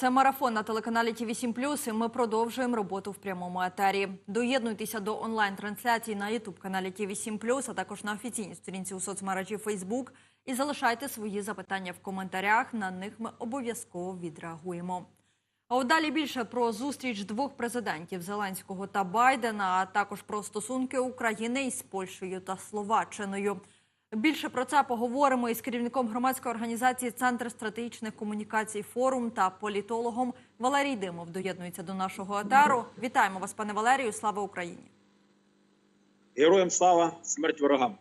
Це марафон на телеканалі ТВ 7 і ми продовжуємо роботу в прямому етері. Доєднуйтеся до онлайн-трансляції на ютуб каналі ТВ 7 а також на офіційній сторінці у соцмережі Facebook. І залишайте свої запитання в коментарях. На них ми обов'язково відреагуємо. А от далі більше про зустріч двох президентів Зеленського та Байдена, а також про стосунки України із Польщею та Словаччиною. Більше про це поговоримо із керівником громадської організації Центр стратегічних комунікацій Форум та політологом Валерій Димов доєднується до нашого етеру. Вітаємо вас, пане Валерію. Слава Україні! Героям слава, смерть ворогам.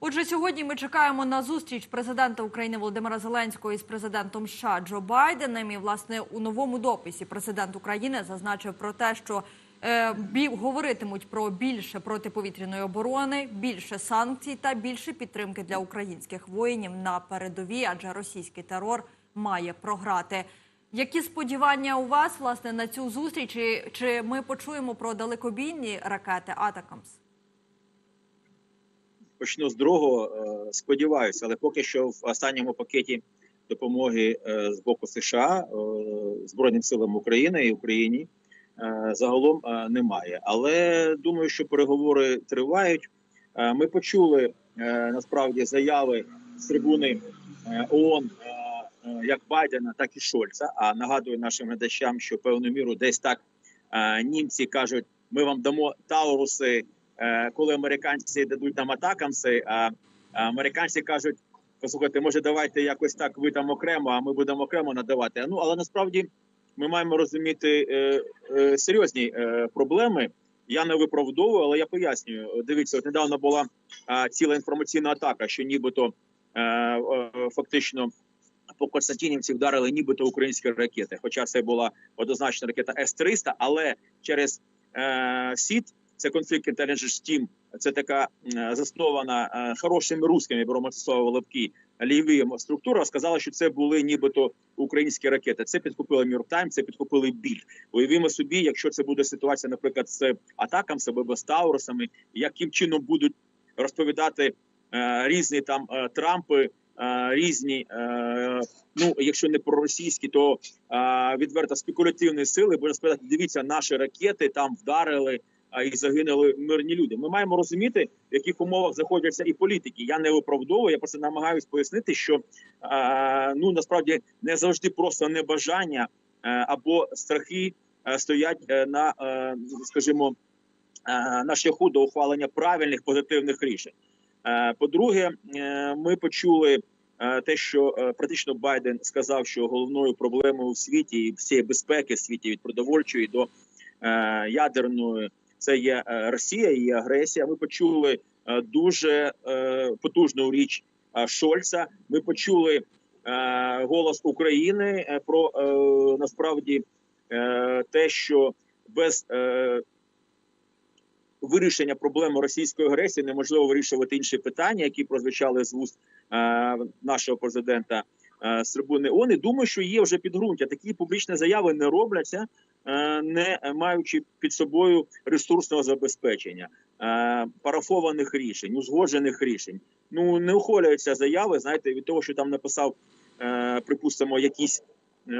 Отже, сьогодні ми чекаємо на зустріч президента України Володимира Зеленського із президентом США Джо Байденом. І власне у новому дописі президент України зазначив про те, що говоритимуть про більше протиповітряної оборони, більше санкцій та більше підтримки для українських воїнів на передовій, адже російський терор має програти. Які сподівання у вас власне на цю зустріч? І Чи ми почуємо про далекобійні ракети Атакамс? Почну з другого. е, Сподіваюся, але поки що в останньому пакеті допомоги е, з боку США е, Збройним силам України і Україні е, загалом е, немає. Але думаю, що переговори тривають. Е, Ми почули е, насправді заяви з трибуни е, ООН е, е, як Байдена, так і Шольца. А нагадую нашим глядачам, що певну міру десь так е, німці кажуть: ми вам дамо Тауруси. Е, коли американці дадуть нам атакамси, а американці кажуть: послухайте, може, давайте якось так ви там окремо, а ми будемо окремо надавати. Ну але насправді ми маємо розуміти е, е, серйозні е, проблеми. Я не виправдовую, але я пояснюю. Дивіться, от недавно була ціла інформаційна атака, що нібито фактично. По Константинівці вдарили нібито українські ракети. Хоча це була однозначно ракета С-300, але через СІД це Conflict Intelligence Team, це така заснована хорошими русскими Бромацесова Лепкі ліві структура. Сказала, що це були нібито українські ракети. Це підкупили Нью-Йорк Тайм, це підкупили біль. Уявімо собі, якщо це буде ситуація, наприклад, з атаками з Таурусами, яким чином будуть розповідати е, різні там е, Трампи. е, Різні, е, ну якщо не проросійські, то е, відверто спекулятивні сили буде сказати, дивіться, наші ракети там вдарили а і загинули мирні люди. Ми маємо розуміти, в яких умовах знаходяться і політики. Я не виправдовую, я просто намагаюсь пояснити, що е, ну насправді не завжди просто небажання е, або страхи е, стоять е, на, скажімо, на шляху до ухвалення правильних позитивних рішень. По-друге, ми почули. Те, що практично Байден сказав, що головною проблемою в світі і всієї безпеки в світі від продовольчої до ядерної це є е, Росія, її агресія. Ми почули е, дуже е, потужну річ Шольца. Ми почули голос України про насправді те, що без вирішення проблеми російської агресії неможливо вирішувати інші питання, які прозвучали з вуст нашого президента е, з трибуни ООН. І Думаю, що є вже підґрунтя. Такі публічні заяви не робляться не маючи під собою ресурсного забезпечення, е, парафованих рішень, узгоджених рішень. Ну не ухвалюються заяви. Знаєте, від того, що там написав, е, припустимо, якийсь е,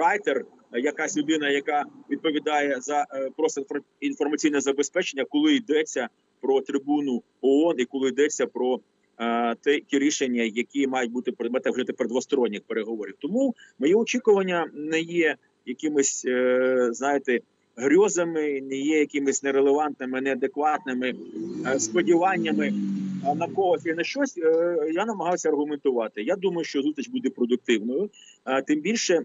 райтер, якась людина, яка відповідає за е, просто інформаційне забезпечення, коли йдеться про трибуну ООН і коли йдеться про. е, те- Ті рішення, які мають бути предметом вже тепер двосторонніх переговорів, тому мої очікування не є якимись, е, знаєте, грьозами, не є якимись нерелевантними, неадекватними е, сподіваннями на когось і на щось. е, Я намагався аргументувати. Я думаю, що зустріч буде продуктивною. Тим більше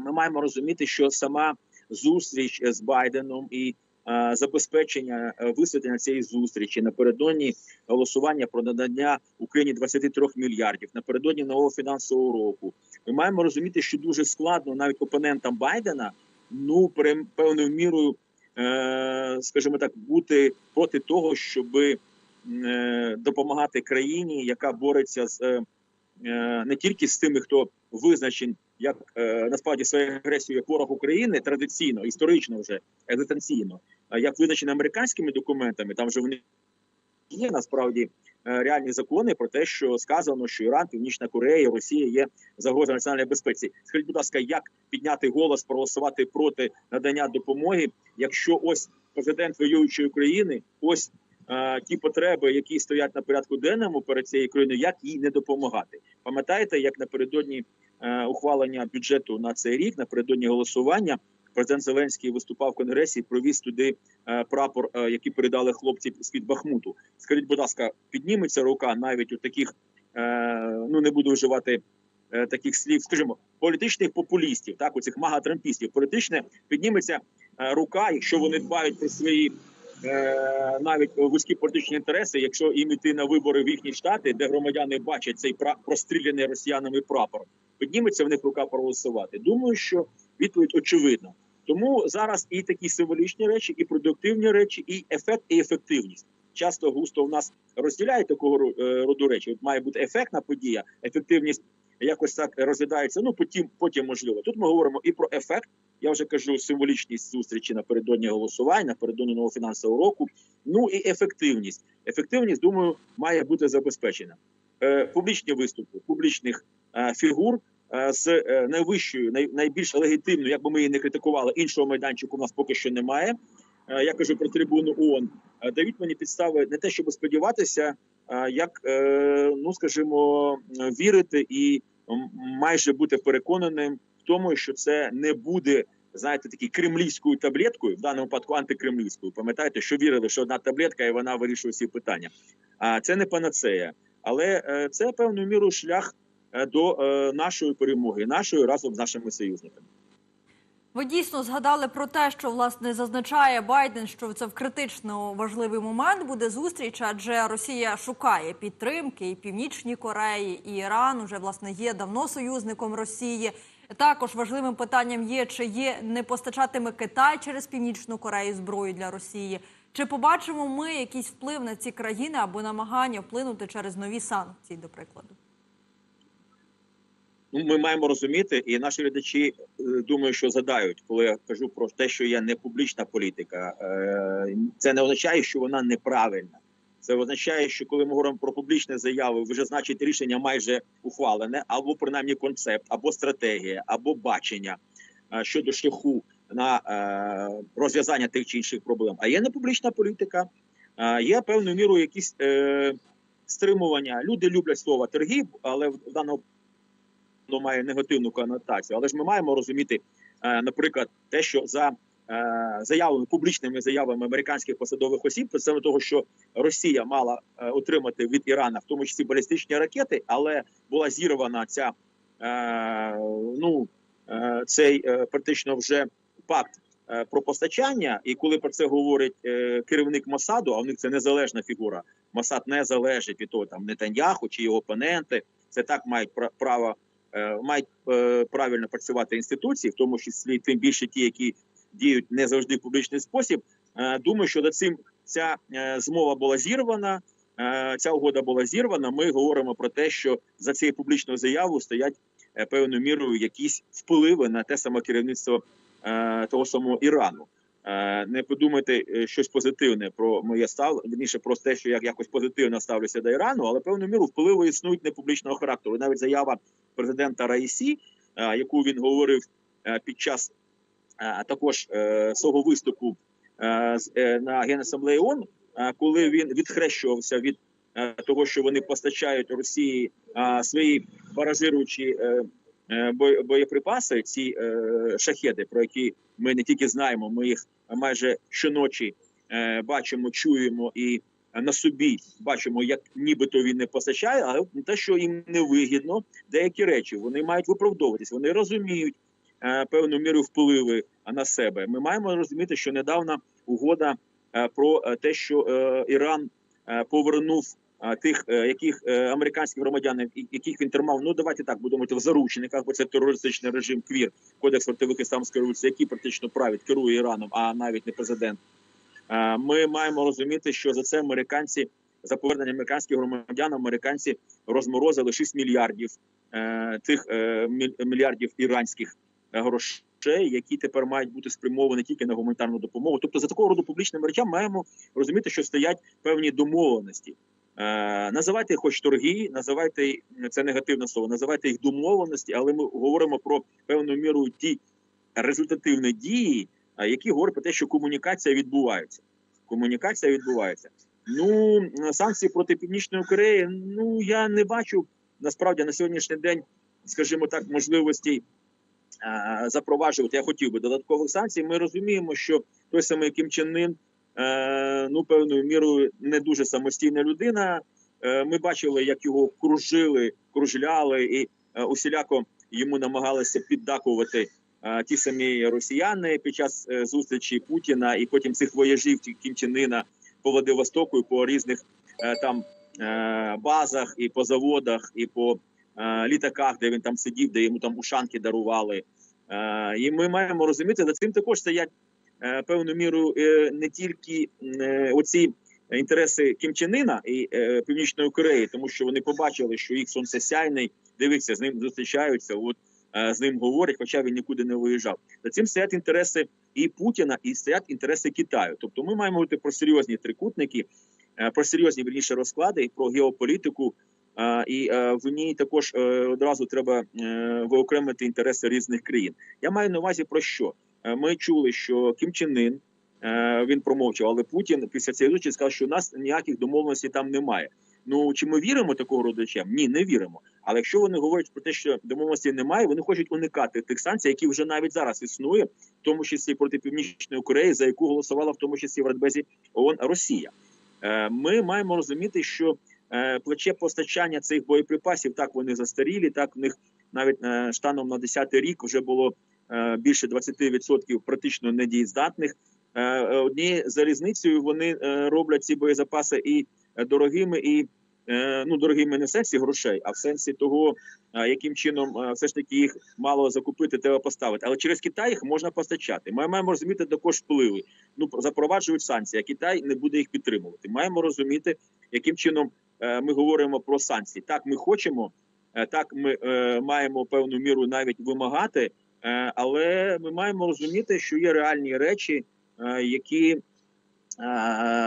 ми маємо розуміти, що сама зустріч з Байденом і забезпечення е, висвітлення цієї зустрічі напередодні голосування про надання Україні 23 мільярдів напередодні нового фінансового року. Ми маємо розуміти, що дуже складно навіть опонентам Байдена ну певною мірою, е, скажімо так, бути проти того, щоб е, допомагати країні, яка бореться з не тільки з тими, хто визначен як е, насправді своєю агресією ворог України традиційно, історично вже екзистенційно, як визначено американськими документами, там вже вони є насправді е, реальні закони про те, що сказано, що Іран, Північна Корея, Росія є загроза національної безпеці. Скажіть, будь ласка, як підняти голос, проголосувати проти надання допомоги, якщо ось президент воюючої країни, ось е, ті потреби, які стоять на порядку денному перед цією країною, як їй не допомагати? Пам'ятаєте, як напередодні е, ухвалення бюджету на цей рік, напередодні голосування, президент Зеленський виступав в конгресі, провіз туди е, прапор, е, який передали хлопці з під Бахмуту. Скажіть, будь ласка, підніметься рука навіть у таких, е, ну не буду вживати е, таких слів, скажімо, політичних популістів, так у цих магатрампістів, політичне підніметься е, рука, якщо вони дбають про свої. е, Навіть вузькі політичні інтереси, якщо їм іти на вибори в їхні штати, де громадяни бачать цей простріляний росіянами прапор, підніметься в них рука проголосувати. Думаю, що відповідь очевидна. Тому зараз і такі символічні речі, і продуктивні речі, і ефект, і ефективність. Часто густо в нас розділяють такого е, роду речі. От має бути ефектна подія, ефективність якось так розглядається. Ну потім, потім можливо. Тут ми говоримо і про ефект. Я вже кажу символічність зустрічі напередодні голосувань, напередодні нового фінансового року. Ну і ефективність. Ефективність, думаю, має бути забезпечена. Е, публічні виступи публічних е, фігур з е, найвищою, найбільш легітимною, як би ми її не критикували, іншого майданчику у нас поки що немає. Е, я кажу про трибуну ООН. Е, дають мені підстави не те, щоб сподіватися, як е, ну скажімо, вірити і майже бути переконаним в тому, що це не буде. Знаєте, такий кремлівською таблеткою, в даному випадку антикремлівською. Пам'ятаєте, що вірили, що одна таблетка і вона вирішує всі питання. А це не панацея, але е, це певною мірою шлях е, до е, нашої перемоги, нашої разом з нашими союзниками. Ви дійсно згадали про те, що власне зазначає Байден, що це в критично важливий момент буде зустріч, адже Росія шукає підтримки і Північній Кореї, і Іран уже власне є давно союзником Росії. Також важливим питанням є, чи є не постачатиме Китай через Північну Корею зброю для Росії. Чи побачимо ми якийсь вплив на ці країни або намагання вплинути через нові санкції, до прикладу? Ну, ми маємо розуміти, і наші глядачі е, думаю, що задають, коли я кажу про те, що є не публічна політика. Е, Це не означає, що вона неправильна. Це означає, що коли ми говоримо про публічні заяви, вже значить рішення майже ухвалене, або принаймні концепт, або стратегія, або бачення е, щодо шляху на розв'язання тих чи інших проблем. А є не публічна політика, є певною мірою якісь стримування. Люди люблять слово торгів, але в даному воно має негативну конотацію. Але ж ми маємо розуміти, е, наприклад, те, що за е, заявами публічними заявами американських посадових осіб, стосовно того, що Росія мала е, отримати від Ірана, в тому числі балістичні ракети, але була зірвана ця ну цей практично вже пакт. Про постачання, і коли про це говорить керівник Мосаду, а в них це незалежна фігура. Мосад не залежить від того, там Нетаньяху чи його опоненти. Це так мають право мають е, правильно працювати інституції, в тому числі тим більше ті, які діють не завжди в публічний спосіб. Е, думаю, що за цим ця е, змова була зірвана. е, Ця угода була зірвана. Ми говоримо про те, що за цією публічною заявою стоять е, певною мірою якісь впливи на те саме керівництво е, того самого Ірану. Е, Не подумайте е, щось позитивне про моє став вірніше про те, що я якось позитивно ставлюся до Ірану, але певною міру впливи існують не публічного характеру. Навіть заява президента Раїсі, е, яку він говорив е, під час е, також свого виступу на генасамблеї ООН, коли він відхрещувався від того, що вони постачають Росії свої баражируючі бо- боєприпаси, ці шахеди, про які ми не тільки знаємо, ми їх майже щоночі бачимо, чуємо і на собі бачимо, як нібито він не постачає, але те, що їм не вигідно, деякі речі вони мають виправдовуватись, вони розуміють е, певну міру впливи на себе. Ми маємо розуміти, що недавна угода е, про е, те, що Іран повернув тих, яких американських громадян, яких він тримав, ну давайте так будемо в заручниках, бо це терористичний режим КВІР, кодекс вартових ісламської революції, який практично править, керує Іраном, а навіть не президент. Е, Ми маємо розуміти, що за це американці за повернення американських громадян американці розморозили 6 мільярдів е, тих е, мільярдів іранських грошей, які тепер мають бути спрямовані тільки на гуманітарну допомогу. Тобто, за такого роду публічними речами маємо розуміти, що стоять певні домовленості. Називайте хоч торги, називайте це негативне слово, називайте їх домовленості, але ми говоримо про певну міру ті результативні дії, які говорять про те, що комунікація відбувається. Комунікація відбувається. Ну санкції проти північної Кореї. Ну я не бачу насправді на сьогоднішній день, скажімо так, можливості е, запроваджувати. Я хотів би додаткових санкцій. Ми розуміємо, що той самий Кім Чен Ын, е, ну певною мірою не дуже самостійна людина. Е, Ми бачили, як його кружили, кружляли і е, усіляко йому намагалися піддакувати ті самі росіяни під час е, зустрічі Путіна і потім цих вояжів ті- Кім Чен Ына по Владивостоку і по різних е, там е, базах, і по заводах, і по літаках, де він там сидів, де йому там ушанки дарували. І ми маємо розуміти, за цим також стоять певною мірою не тільки оці інтереси Кім Чен Ына і Північної Кореї, тому що вони побачили, що їх сонцесяйний дивиться, з ним зустрічаються. От з ним говорять, хоча він нікуди не виїжджав. За цим стоять інтереси і Путіна, і стоять інтереси Китаю. Тобто, ми маємо говорити про серйозні трикутники, е, про серйозні вірніше розклади, про геополітику. е, І е, в ній також е, одразу треба е, виокремити інтереси різних країн. Я маю на увазі про що? Е, Ми чули, що Кім Чен е, він промовчав, але Путін після цієї зустрічі сказав, що у нас ніяких домовленостей там немає. Ну чи ми віримо такого родичам? Ні, не віримо. Але якщо вони говорять про те, що домовленості немає, вони хочуть уникати тих санкцій, які вже навіть зараз існує, в тому числі проти північної Кореї, за яку голосувала в тому числі в Радбезі ООН Росія. Е, Ми маємо розуміти, що е, плече постачання цих боєприпасів так вони застарілі, так в них навіть е, станом на 10-й рік вже було більше 20% практично недієздатних. Однією залізницею вони роблять ці боєзапаси і дорогими, і е, ну дорогими не в сенсі грошей, а в сенсі того, е, яким чином е, все ж таки їх мало закупити, треба поставити. Але через Китай їх можна постачати. Ми маємо розуміти також впливи. Ну запроваджують санкції, а Китай не буде їх підтримувати. Маємо розуміти, яким чином е, ми говоримо про санкції. Так, ми хочемо, е, так ми е, маємо певну міру навіть вимагати, е, але ми маємо розуміти, що є реальні речі, е, які, е,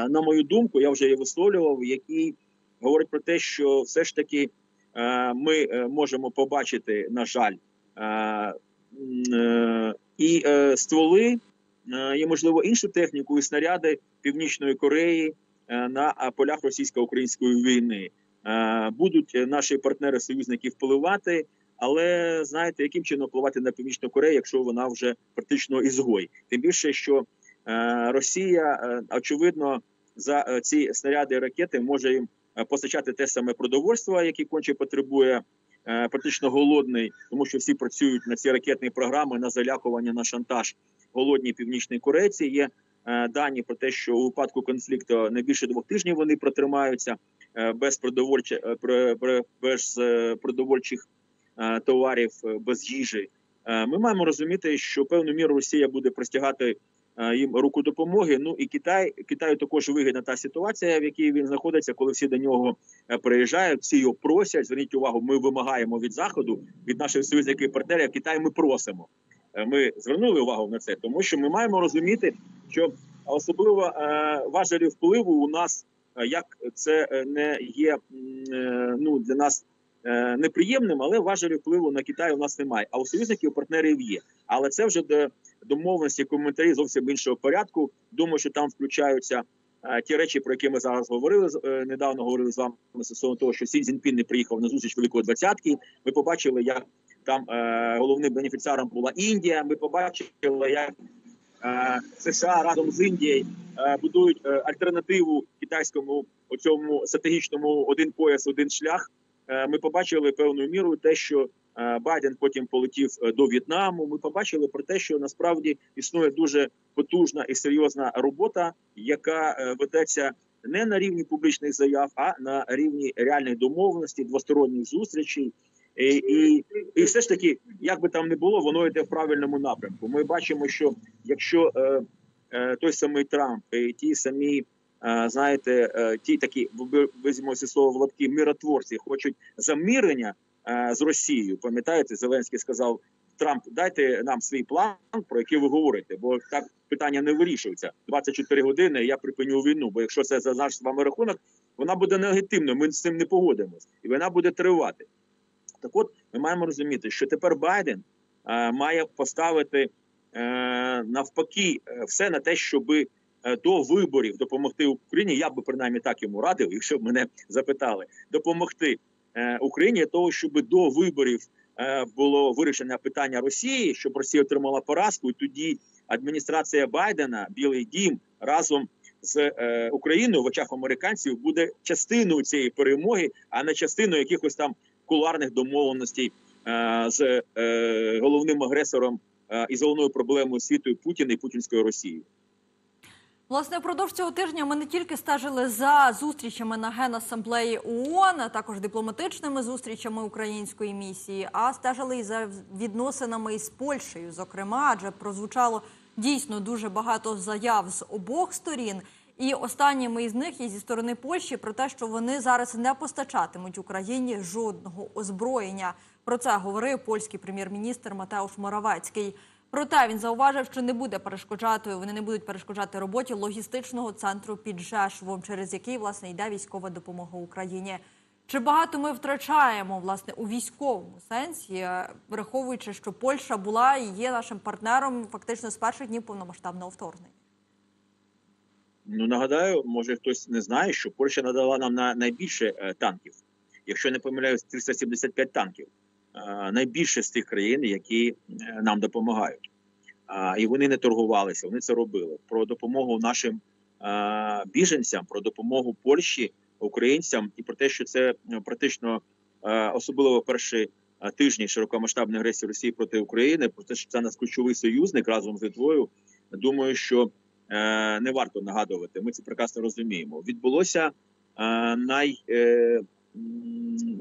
на мою думку, я вже її висловлював, які говорять про те, що все ж таки е, ми е, можемо побачити, на жаль, е, е, і е, стволи, е, і можливо іншу техніку, і снаряди Північної Кореї е, на е, полях російсько-української війни. Е, Будуть е, наші партнери-союзники впливати, але знаєте, яким чином впливати на Північну Корею, якщо вона вже практично ізгой? Тим більше, що е, Росія е, очевидно за е, ці снаряди і ракети може їм е, постачати те саме продовольство, яке конче потребує е, практично голодний, тому що всі працюють на ці ракетні програми на залякування на шантаж голодні північні корейці. Є е, дані про те, що у випадку конфлікту не більше двох тижнів вони протримаються е, без продовольче е, пр- пр- без е, продовольчих е, товарів, е, без їжі. Е, Ми маємо розуміти, що певну міру Росія буде простягати е, їм руку допомоги. Ну і Китай Китаю також вигідна та ситуація, в якій він знаходиться, коли всі до нього е, приїжджають, всі його просять. Зверніть увагу, ми вимагаємо від заходу, від наших союзників партнерів. Китай ми просимо. Е, Ми звернули увагу на це, тому що ми маємо розуміти, що особливо е, важелі впливу у нас, е, як це е, не є е, ну для нас е, неприємним, але важелі впливу на Китай у нас немає. А у союзників партнерів є. Але це вже до домовленості коментарі зовсім іншого порядку. Думаю, що там включаються е, ті речі, про які ми зараз говорили е, недавно. Говорили з вами стосовно того, що Сі Цзіньпін не приїхав на зустріч Великої двадцятки. Ми побачили, як там е, головним бенефіціаром була Індія. Ми побачили, як е, США разом з Індією е, будують е, альтернативу китайському оцьому стратегічному один пояс, один шлях. Е, Ми побачили певною мірою те, що е, Байден потім полетів е, до В'єтнаму. Ми побачили про те, що насправді існує дуже потужна і серйозна робота, яка ведеться не на рівні публічних заяв, а на рівні реальних домовленостей, двосторонніх зустрічей. І, і, і все ж таки, як би там не було, воно йде в правильному напрямку. Ми бачимо, що якщо е, е, той самий Трамп і ті самі, знаєте, е, ті такі візьмемо слово в лапки миротворці, хочуть замирення е, з Росією. Пам'ятаєте, Зеленський сказав Трамп, дайте нам свій план, про який ви говорите, бо так питання не вирішується. 24 години я припиню війну. Бо якщо це за наш з вами рахунок, Вона буде нелегітимною, ми з цим не погодимось, і вона буде тривати. Так от ми маємо розуміти, що тепер Байден е, має поставити е, навпаки е, все на те, щоби е, до виборів допомогти Україні. Я би принаймні так йому радив, якщо б мене запитали, допомогти е, Україні для того, щоб до виборів е, було вирішення питання Росії, щоб Росія отримала поразку, і тоді адміністрація Байдена, Білий Дім разом з е, Україною в очах американців буде частиною цієї перемоги, а не частиною якихось там куларних домовленостей е, з е, головним агресором е, і головною проблемою світу Путіна і путінської Росії. Власне, впродовж цього тижня ми не тільки стежили за зустрічами на генасамблеї ООН, а також дипломатичними зустрічами української місії, а стежили і за відносинами із Польщею. Зокрема, адже прозвучало дійсно дуже багато заяв з обох сторін. І останніми із них є зі сторони Польщі про те, що вони зараз не постачатимуть Україні жодного озброєння. Про це говорив польський прем'єр-міністр Матеуш Моравецький. Проте він зауважив, що не буде перешкоджати. Вони не будуть перешкоджати роботі логістичного центру під Жешвом, через який власне йде військова допомога Україні. Чи багато ми втрачаємо власне у військовому сенсі, е, враховуючи, що Польща була і є нашим партнером фактично з перших днів повномасштабного вторгнення? Ну нагадаю, може хтось не знає, що Польща надала нам на найбільше е, танків. Якщо не помиляюсь, 375 танків. Е, найбільше з тих країн, які е, нам допомагають. І вони не торгувалися, вони це робили. Про допомогу нашим е, біженцям, про допомогу Польщі, українцям, і про те, що це практично особливо перші тижні широкомасштабної агресії Росії проти України, про те, що це наш ключовий союзник разом з Литвою. Думаю, що не варто нагадувати. Ми це прекрасно розуміємо. Відбулося най,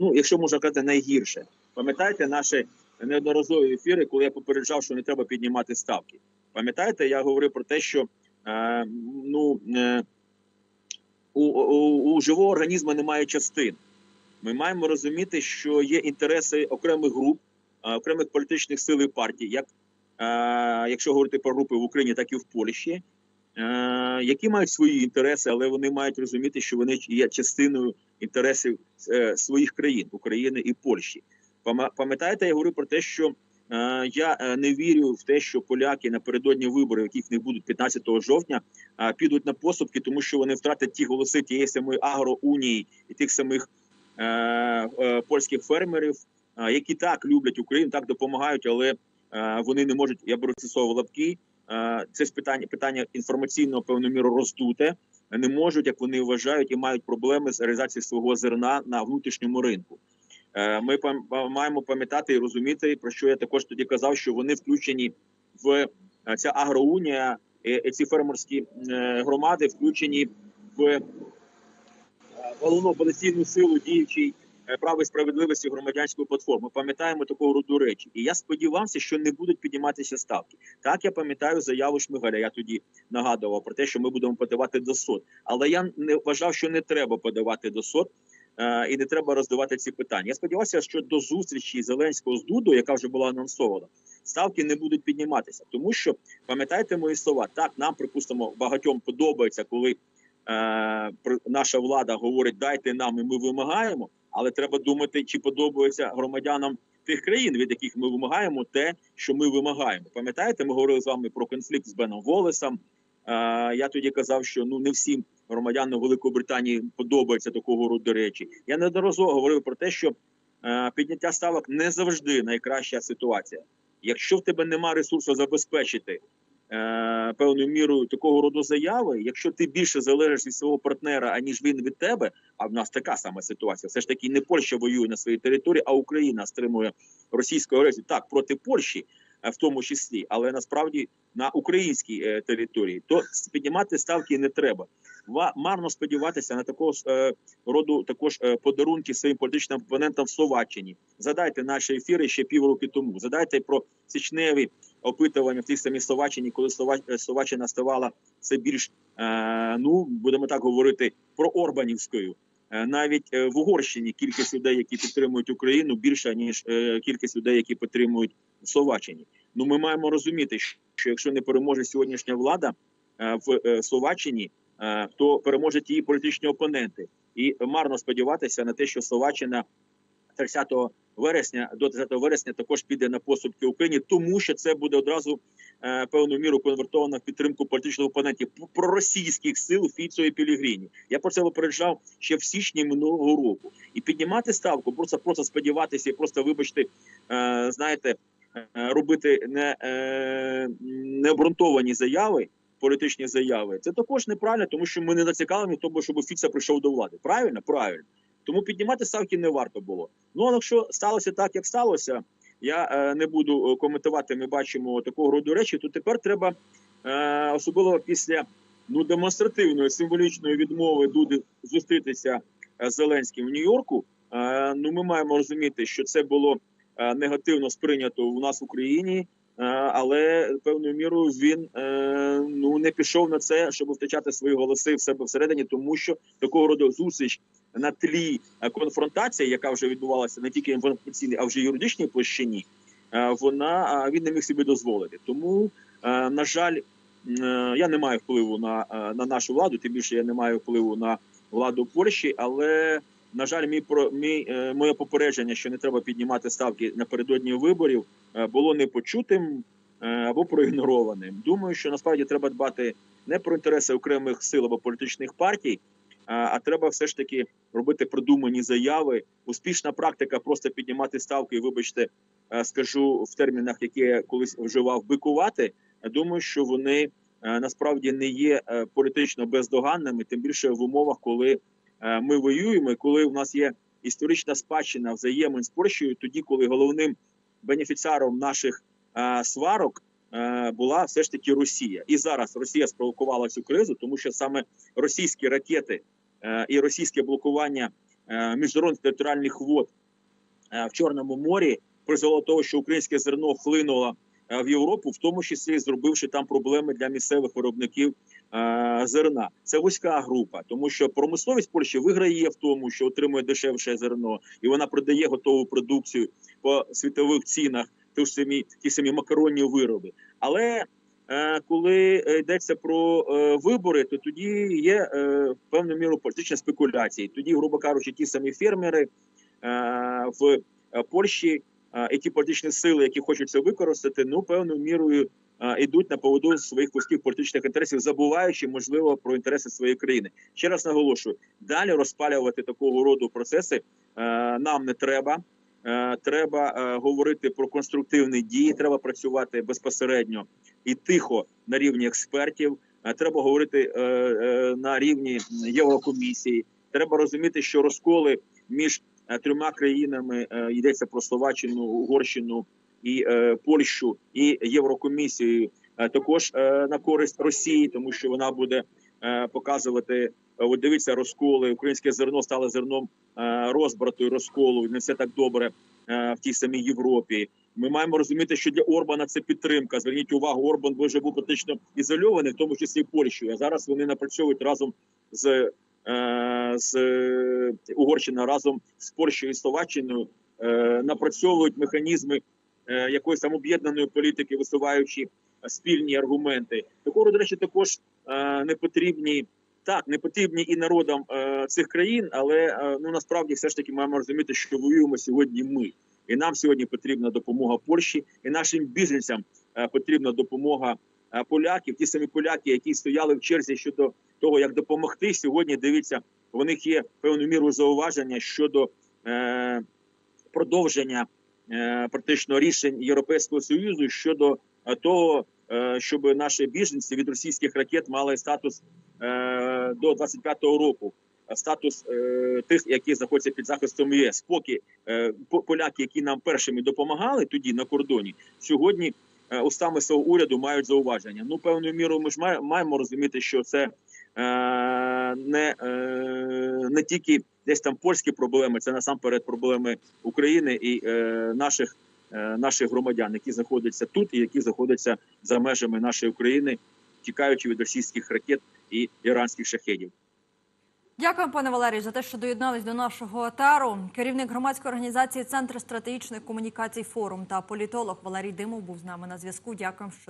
ну, якщо можна казати, найгірше. Пам'ятаєте наші неодноразові ефіри, коли я попереджав, що не треба піднімати ставки. Пам'ятаєте, я говорив про те, що е, ну, е, у, у, у живого організму немає частин. Ми маємо розуміти, що є інтереси окремих груп, е, окремих політичних сил і партій, як е, якщо говорити про групи в Україні, так і в Польщі, е, які мають свої інтереси, але вони мають розуміти, що вони є частиною інтересів е, своїх країн України і Польщі. Пам'ятаєте, я говорю про те, що е, я е, не вірю в те, що поляки напередодні виборів, яких не будуть 15 жовтня, е, підуть на поступки, тому що вони втратять ті голоси тієї самої агроунії і тих самих польських фермерів, які так люблять Україну, так допомагають, але вони не можуть. Я беру це слово лапки. Це ж питання питання інформаційного певною мірою роздуте. Не можуть, як вони вважають, і мають проблеми з реалізацією свого зерна на внутрішньому ринку. Е, Ми маємо пам'ятати і розуміти, про що я також тоді казав, що вони включені в е, ця агроунія, ці фермерські е, громади включені в головну опозиційну силу діючій право і справедливості громадянської платформи. Пам'ятаємо такого роду речі. І я сподівався, що не будуть підніматися ставки. Так я пам'ятаю заяву Шмигаля. Я тоді нагадував про те, що ми будемо подавати до сот. Але я не вважав, що не треба подавати до сот. Е, І не треба роздавати ці питання. Я сподівався, що до зустрічі Зеленського з Дудою, яка вже була анонсована, ставки не будуть підніматися, тому що пам'ятаєте мої слова, так нам припустимо багатьом подобається, коли е, наша влада говорить дайте нам, і ми вимагаємо. Але треба думати, чи подобається громадянам тих країн, від яких ми вимагаємо те, що ми вимагаємо. Пам'ятаєте, ми говорили з вами про конфлікт з Беном Волесом. Я тоді казав, що ну не всім громадянам Великої Британії подобається такого роду речі. Я неодноразово говорив про те, що е, підняття ставок не завжди найкраща ситуація. Якщо в тебе нема ресурсу забезпечити е, певною мірою такого роду заяви, якщо ти більше залежиш від свого партнера, аніж він від тебе, а в нас така сама ситуація. Все ж таки не Польща воює на своїй території, а Україна стримує російську агресію так проти Польщі, в тому числі, але насправді на українській е, території, то піднімати ставки не треба. Марно сподіватися на такого е, роду також е, подарунки своїм політичним опонентам в Словаччині. Задайте наші ефіри ще півроку тому. Задайте про січневі опитування в тій самій Словаччині, коли Слова- е, Словаччина ставала все більш е, ну будемо так говорити про Орбанівською. Е, Навіть е, в Угорщині кількість людей, які підтримують Україну, більша ніж е, кількість людей, які підтримують Словаччині. Ну ми маємо розуміти, що якщо не переможе сьогоднішня влада е, в е, Словаччині, е, то переможуть її політичні опоненти. і марно сподіватися на те, що Словаччина 30 вересня до 30 вересня також піде на поступки Україні, тому що це буде одразу певною міру конвертовано в підтримку політичних опонентів проросійських сил Фіцо і Пілігріні. Я про це попереджав ще в січні минулого року. І піднімати ставку, просто просто сподіватися, і просто вибачте, знаєте, робити не, е, необґрунтовані заяви. Політичні заяви це також неправильно, тому що ми не зацікавлені в тому, щоб Фіца прийшов до влади. Правильно, правильно. Тому піднімати ставки не варто було. Ну але якщо сталося так, як сталося, я е, не буду е, коментувати. Ми бачимо такого роду речі. То тепер треба е, особливо після ну демонстративної символічної відмови Дуди зустрітися е, з Зеленським в Нью-Йорку. Е, ну ми маємо розуміти, що це було е, негативно сприйнято у нас в Україні. Е, Але певною мірою він е, ну не пішов на це, щоб втрачати свої голоси в себе всередині, тому що такого роду зустріч на тлі е, конфронтації, яка вже відбувалася не тільки інформаційній, а вже юридичній площині, е, вона е, він не міг собі дозволити. Тому, е, на жаль, е, я не маю впливу на, е, на нашу владу, тим більше я не маю впливу на владу Польщі, але на жаль, мій про мій е, моє попередження, що не треба піднімати ставки напередодні виборів, е, було непочутим е, або проігнорованим. Думаю, що насправді треба дбати не про інтереси окремих сил або політичних партій, а, треба все ж таки робити продумані заяви. Успішна практика просто піднімати ставки. і, Вибачте, скажу в термінах, які я колись вживав бикувати. Думаю, що вони насправді не є політично бездоганними, тим більше в умовах, коли ми воюємо, коли в нас є історична спадщина взаємин з Польщею, тоді, коли головним бенефіціаром наших е, сварок е, була все ж таки Росія, і зараз Росія спровокувала цю кризу, тому що саме російські ракети е, і російське блокування е, міжнародних територіальних вод е, в Чорному морі призвело до того, що українське зерно хлинуло е, в Європу, в тому числі зробивши там проблеми для місцевих виробників е, зерна. Це вузька група, тому що промисловість Польщі виграє в тому, що отримує дешевше зерно, і вона продає готову продукцію по світових цінах, ті самі ті самі макаронні вироби. Але е, коли е, йдеться про е, вибори, то тоді є е, певною мірою політичні спекуляції. Тоді, грубо кажучи, ті самі фермери е, в е, Польщі е, і ті політичні сили, які хочуть це використати, ну певною мірою е, йдуть на поводу своїх вузьких політичних інтересів, забуваючи можливо про інтереси своєї країни. Ще раз наголошую: далі розпалювати такого роду процеси е, нам не треба. Е, Треба е, говорити про конструктивні дії. Треба працювати безпосередньо і тихо на рівні експертів. Треба говорити на рівні Єврокомісії. Треба розуміти, що розколи між трьома країнами йдеться про Словаччину, Угорщину і е, Польщу і Єврокомісією. е, Також е, на користь Росії, тому що вона буде показувати. От дивіться, розколи українське зерно стало зерном розбрату і розколу. Не все так добре в тій самій Європі. Ми маємо розуміти, що для Орбана це підтримка. Зверніть увагу, Орбан вже був практично ізольований, в тому числі Польщею. А зараз вони напрацьовують разом з, з Угорщиною, разом з Польщею і Словаччиною, напрацьовують механізми якоїсь там об'єднаної політики, висуваючи е, спільні аргументи. Такого до речі, також е, не потрібні. Так, не потрібні і народам е, цих країн, але е, ну насправді все ж таки маємо розуміти, що воюємо сьогодні ми, і нам сьогодні потрібна допомога Польщі, і нашим біженцям е, потрібна допомога е, поляків. Ті самі поляки, які стояли в черзі щодо того, як допомогти сьогодні. Дивіться, в них є певною мірою зауваження щодо е, продовження е, практично рішень Європейського союзу щодо е, того, е, щоб наші біженці від російських ракет мали статус е, до 25-го року. Статус е, тих, які знаходяться під захистом ЄС, поки е, поляки, які нам першими допомагали тоді на кордоні, сьогодні е, устами свого уряду мають зауваження. Ну, певною мірою, ми ж має- маємо розуміти, що це е, не, е, не тільки десь там польські проблеми, це насамперед проблеми України і е, наших, е, наших громадян, які знаходяться тут і які знаходяться за межами нашої України, тікаючи від російських ракет і іранських шахедів. Дякую, пане Валерію, за те, що доєднались до нашого етару. Керівник громадської організації Центр стратегічних комунікацій форум та політолог Валерій Димов був з нами на зв'язку. Дякую, що